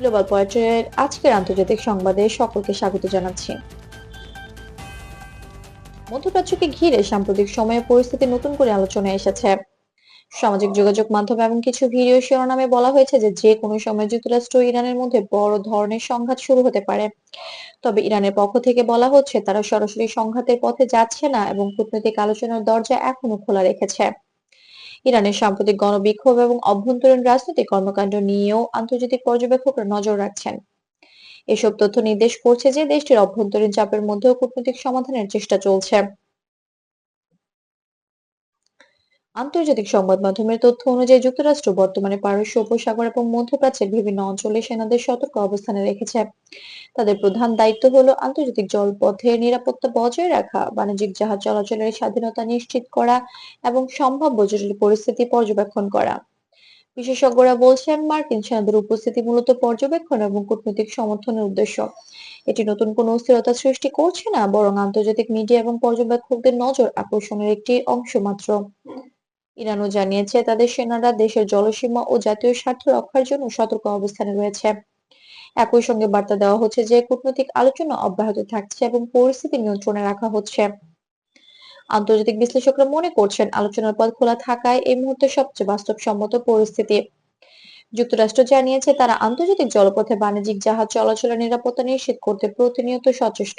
Global পয়েন্টের আজকের আন্তর্জাতিক সংবাদে সকলকে স্বাগত জানাচ্ছি। মধ্যপ্রাচ্যকে ঘিরে সাম্প্রতিক সময়ে পরিস্থিতি নতুন করে আলোচনায় এসেছে। সামাজিক যোগাযোগ মাধ্যম এবং কিছু ভিডিও শিরোনামে বলা হয়েছে যে যে কোনো সময় যুক্তরাষ্ট্র ইরানের মধ্যে বড় ধরনের সংঘাত শুরু হতে পারে। তবে ইরানের পক্ষ থেকে বলা হচ্ছে, তারা সরাসরি সংঘাতের পথে যাচ্ছে না এবং কূটনৈতিক আলোচনার দরজা এখনও খোলা রেখেছে। ইরানের সাম্প্রতিক গণবিক্ষোভ এবং অভ্যন্তরীণ রাজনৈতিক কর্মকাণ্ড নিয়েও আন্তর্জাতিক পর্যবেক্ষকরা নজর রাখছেন। এসব তথ্য নির্দেশ করছে যে দেশটির অভ্যন্তরীণ চাপের মধ্যেও কূটনৈতিক সমাধানের চেষ্টা চলছে। আন্তর্জাতিক সংবাদ মাধ্যমের তথ্য অনুযায়ী যুক্তরাষ্ট্র বর্তমানে পারস্য, উপসাগর এবং মধ্যপ্রাচ্যের বিভিন্ন অঞ্চলে সেনাদের সতর্ক অবস্থানে রেখেছে। তাদের প্রধান দায়িত্ব হলো আন্তর্জাতিক জলপথের নিরাপত্তা বজায় রাখা, বাণিজ্যিক জাহাজ চলাচলের স্বাধীনতা নিশ্চিত করা এবং সম্ভাব্য জটিল পরিস্থিতি পর্যবেক্ষণ করা। বিশেষজ্ঞরা বলছেন, মার্কিন সেনাদের উপস্থিতি মূলত পর্যবেক্ষণ এবং কূটনৈতিক সমর্থনের উদ্দেশ্য। এটি নতুন কোনো অস্থিরতা সৃষ্টি করছে না, বরং আন্তর্জাতিক মিডিয়া এবং পর্যবেক্ষকদের নজর আকর্ষণের একটি অংশ মাত্র। ইরানও জানিয়েছে, তাদের সেনারা দেশের জলসীমা ও জাতীয় স্বার্থ রক্ষার জন্য সতর্ক অবস্থানে রয়েছে। একই সঙ্গে বার্তা দেওয়া হচ্ছে যে, কূটনৈতিক আলোচনা অব্যাহত থাকছে এবং পরিস্থিতি নিয়ন্ত্রণে রাখা হচ্ছে। আন্তর্জাতিক বিশ্লেষকরা মনে করছেন, আলোচনার পথ খোলা থাকায় এই মুহূর্তে সবচেয়ে বাস্তবসম্মত পরিস্থিতি। যুক্তরাষ্ট্র জানিয়েছে, তারা আন্তর্জাতিক জলপথে বাণিজ্যিক জাহাজ চলাচলের নিরাপত্তা নিশ্চিত করতে প্রতিনিয়ত সচেষ্ট।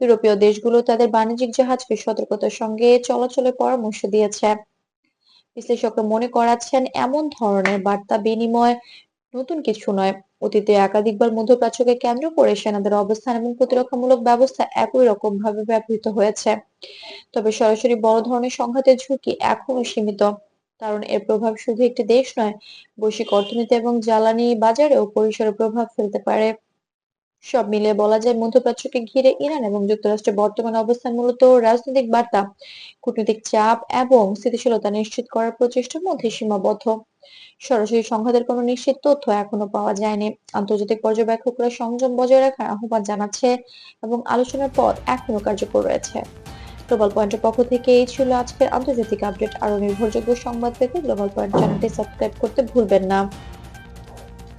ইউরোপীয় দেশগুলো তাদের বাণিজ্যিক জাহাজকে সতর্কতার সঙ্গে চলাচলের পরামর্শ দিয়েছে। বিশ্লেষকরা মনে করাচ্ছেন, এমন ধরনের বার্তা বিনিময় নতুন কিছু নয়। অতীতে একাধিকবার মধ্যপ্রাচ্যকে কেন্দ্র করে সেনাদের অবস্থান এবং প্রতিরক্ষামূলক ব্যবস্থা একই রকম ভাবে ব্যবহৃত হয়েছে। তবে সরাসরি বড় ধরনের সংঘাতের ঝুঁকি এখনও সীমিত, কারণ এর প্রভাব শুধু একটি দেশ নয়, বৈশ্বিক অর্থনীতি এবং জ্বালানি বাজারেও পরিসরে প্রভাব ফেলতে পারে। সব মিলিয়ে বলা যায় মধ্যপ্রাচ্যকে ঘিরে ইরান এবং যুক্তরাষ্ট্রের বর্তমান অবস্থান মূলত রাজনৈতিক বার্তা, কূটনৈতিক চাপ এবং স্থিতিশীলতা নিশ্চিত করার প্রচেষ্টার মধ্যে সীমাবদ্ধ। সরাসরি সংঘাতের কোনো নিশ্চিত তথ্য এখনও পাওয়া যায়নি। আন্তর্জাতিক পর্যবেক্ষকরা সংযম বজায় রাখার আহ্বান জানাচ্ছে এবং আলোচনার পথ এখনও কার্যকর রয়েছে। গ্লোবাল পয়েন্টের পক্ষ থেকে এই ছিল আজকের আন্তর্জাতিক আপডেট। আরও নির্ভরযোগ্য সংবাদ পেতে গ্লোবাল পয়েন্ট চ্যানেলটি সাবস্ক্রাইব করতে ভুলবেন না।